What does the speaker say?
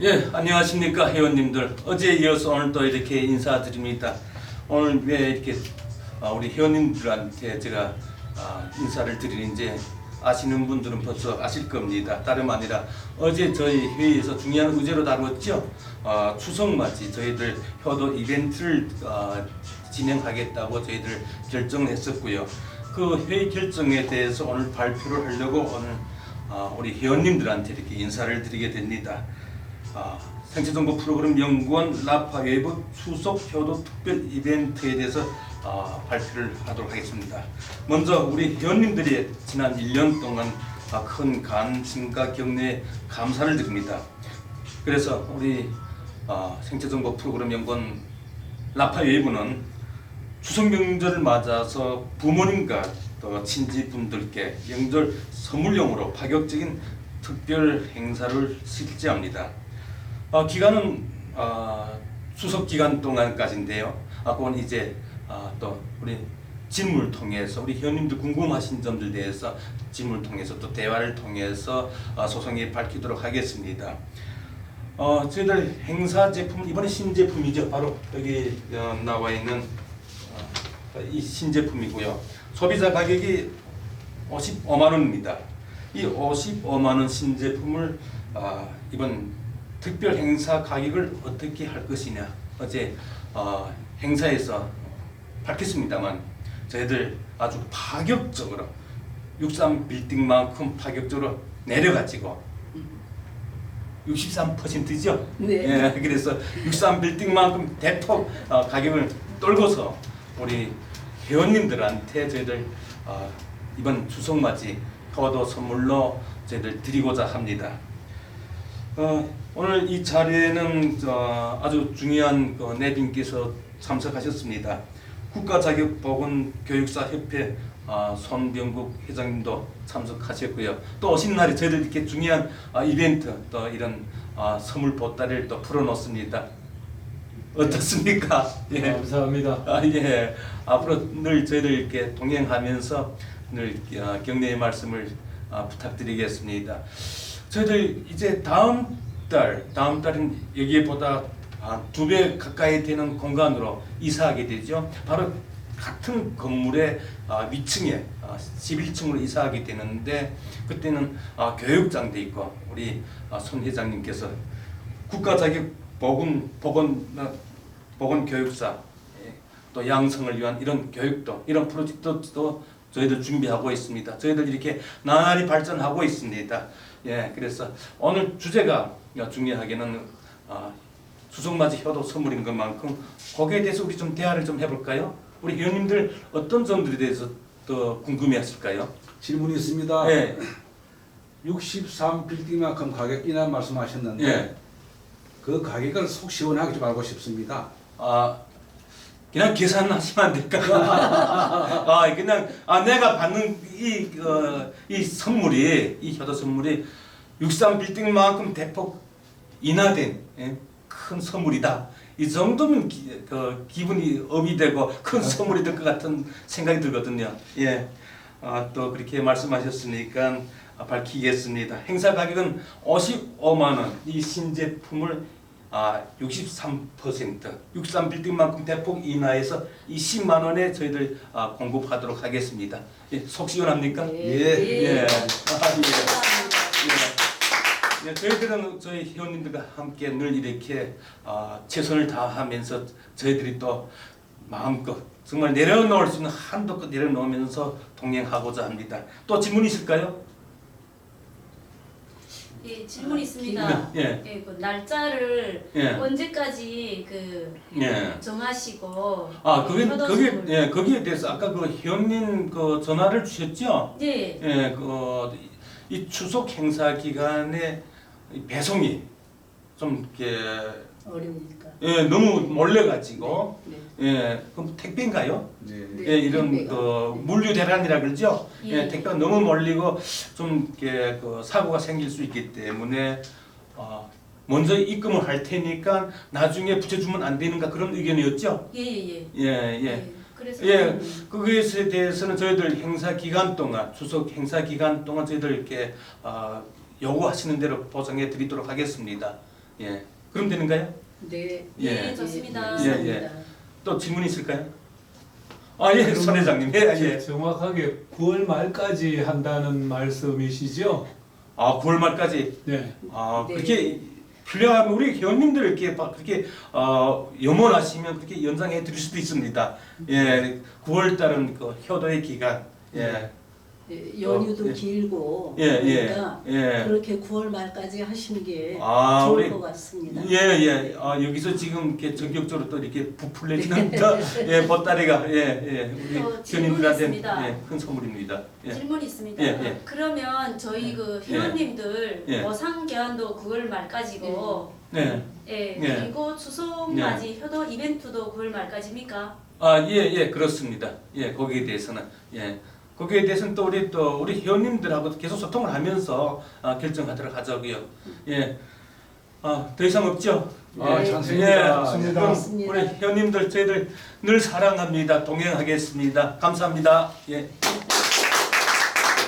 예, 안녕하십니까 회원님들. 어제 이어서 오늘 또 이렇게 인사드립니다. 오늘 왜 이렇게 아, 우리 회원님들한테 제가 아, 인사를 드리는지 아시는 분들은 벌써 아실 겁니다. 다름 아니라 어제 저희 회의에서 중요한 의제로 다뤘죠. 아, 추석 맞이 저희들 효도 이벤트를 아, 진행하겠다고 저희들 결정했었고요. 그 회의 결정에 대해서 오늘 발표를 하려고 오늘 아, 우리 회원님들한테 이렇게 인사를 드리게 됩니다. 아, 생체정보 프로그램 연구원 라파 웨이브 추석 효도 특별 이벤트에 대해서 아, 발표를 하도록 하겠습니다. 먼저 우리 회원님들이 지난 1년 동안 아, 큰 관심과 격려에 감사를 드립니다. 그래서 우리 아, 생체정보 프로그램 연구원 라파 웨이브는 추석 명절을 맞아서 부모님과 또 친지분들께 명절 선물용으로 파격적인 특별 행사를 실시합니다. 어, 기간은 어, 추석 기간 동안까지인데요. 아, 그건 이제 아, 또 우리 질문을 통해서 우리 회원님들 궁금하신 점들 대해서 질문을 통해서 또 대화를 통해서 아, 소송에 밝히도록 하겠습니다. 어, 저희들 행사 제품 이번에 신제품이죠. 바로 여기 어, 나와 있는 어, 이 신제품이고요. 소비자 가격이 55만 원입니다. 이 55만 원 신제품을 아, 이번 특별 행사 가격을 어떻게 할 것이냐 어제 어, 행사에서 밝혔습니다만 저희들 아주 파격적으로 63 빌딩만큼 파격적으로 내려가지고 63%죠. 네. 예, 그래서 63 빌딩만큼 대폭 어, 가격을 떨고서 우리 회원님들한테 저희들 어, 이번 추석 맞이 효도 선물로 저희들 드리고자 합니다. 어, 오늘 이 자리에는 어, 아주 중요한 그 내빈께서 참석하셨습니다. 국가자격보건교육사협회 어, 손병국 회장님도 참석하셨고요. 또 오신 날에 저희들 이렇게 중요한 어, 이벤트 또 이런 어, 선물 보따리를 또 풀어놓습니다. 어떻습니까? 예. 감사합니다. 아, 예. 앞으로 늘 저희들 이렇게 동행하면서 늘 어, 격려의 말씀을 아, 부탁드리겠습니다. 저희들 이제 다음 달, 다음 달은 여기보다 아, 두배 가까이 되는 공간으로 이사하게 되죠. 바로 같은 건물의 아, 위층에 아, 11층으로 이사하게 되는데 그때는 아, 교육장도 있고 우리 아, 손 회장님께서 국가 자격 보건 보건 보건 교육사 예, 또 양성을 위한 이런 교육도 이런 프로젝트도 저희들 준비하고 있습니다. 저희들 이렇게 나날이 발전하고 있습니다. 예, 그래서 오늘 주제가 중요하게는 아, 수석맞이 효도 선물인 것만큼 거기에 대해서 우리 좀 대화를 좀 해볼까요? 우리 회원님들 어떤 점들에 대해서 더 궁금해하실까요? 질문이 있습니다. 예, 63 빌딩만큼 가격 인하 말씀하셨는데 예. 그 가격을 속 시원하게 좀 알고 싶습니다. 아 그냥 계산하시면 안 될까요? 아 그냥 아 내가 받는 이, 어, 이 선물이 이 효도 선물이 63 빌딩만큼 대폭 인하된 예, 큰 선물이다. 이 정도면 기, 그 기분이 업이 되고 큰 선물이 될 것 같은 생각이 들거든요. 예. 아, 또 그렇게 말씀하셨으니까 아, 밝히겠습니다. 행사 가격은 55만 원. 이 신제품을 아, 63% 63 빌딩만큼 대폭 인하해서 20만 원에 저희들 아, 공급하도록 하겠습니다. 예, 속 시원합니까? 예. 예. 아, 예. 예, 저희들은 저희 회원님들과 함께 늘 이렇게 아, 최선을 다하면서 저희들이 또 마음껏 정말 내려놓을 수 있는 한도 끝 내려놓으면서 동행하고자 합니다. 또 질문 있을까요? 예, 질문 있습니다. 예. 예, 그 날짜를 예. 언제까지 그 예. 정하시고 아, 그게 효도 그게 예, 거기에 대해서 아까 그 회원님 그 전화를 주셨죠? 네. 예, 그이 추석 행사 기간에 이 배송이 좀 이렇게 어려우니까. 예, 너무 몰래 가지고 네. 예, 그럼 택배인가요? 네. 네. 예, 이런 택배가. 그 물류 대란이라 그러죠. 예, 예. 택배가 너무 몰리고 좀 이렇게 그 사고가 생길 수 있기 때문에 어, 먼저 입금을 할 테니까 나중에 붙여주면 안 되는가 그런 의견이었죠. 예, 예, 예. 예, 예. 그래서 예, 그것에 대해서는 저희들 행사 기간 동안 추석 행사 기간 동안 저희들 이렇게 어, 요구하시는 대로 보상해 드리도록 하겠습니다. 예. 그럼 되는가요? 네. 예. 네, 좋습니다. 예, 예. 또 질문 있을까요? 아, 예, 손 회장님. 예, 예. 정확하게 9월 말까지 한다는 말씀이시죠? 아, 9월 말까지. 네. 아, 네. 그렇게 필요하면 우리 회원님들 이렇게 막 그렇게 어, 염원하시면 그렇게 연장해 드릴 수도 있습니다. 예, 9월 달은 그 효도의 기간. 예, 네, 연휴도 어, 예. 길고 예, 예, 그러니까 예. 그렇게 9월 말까지 하시는 게 아, 좋을 우리 것 같습니다. 예, 예. 아, 여기서 지금 이렇게 전격적으로 또 이렇게 부풀려지는 또, 예, 보따리가 예, 예. 우리 있습니다. 예, 큰 선물입니다. 예. 질문 있습니다. 예, 예. 그러면 저희 그 회원님들 예. 어상 개환도 9월 말까지고 네. 예, 예. 그리고 추석맞이 효도 이벤트도 9월 말까지입니까? 아, 예, 예, 그렇습니다. 예, 거기에 대해서는 예. 거기에 대해서는 또 우리 또 우리 회원님들하고 계속 소통을 하면서 아, 결정하도록 하자고요. 예. 아, 더 이상 없죠? 아. 예, 예. 그럼 맞습니다. 우리 회원님들 저희들 늘 사랑합니다. 동행하겠습니다. 감사합니다. 예.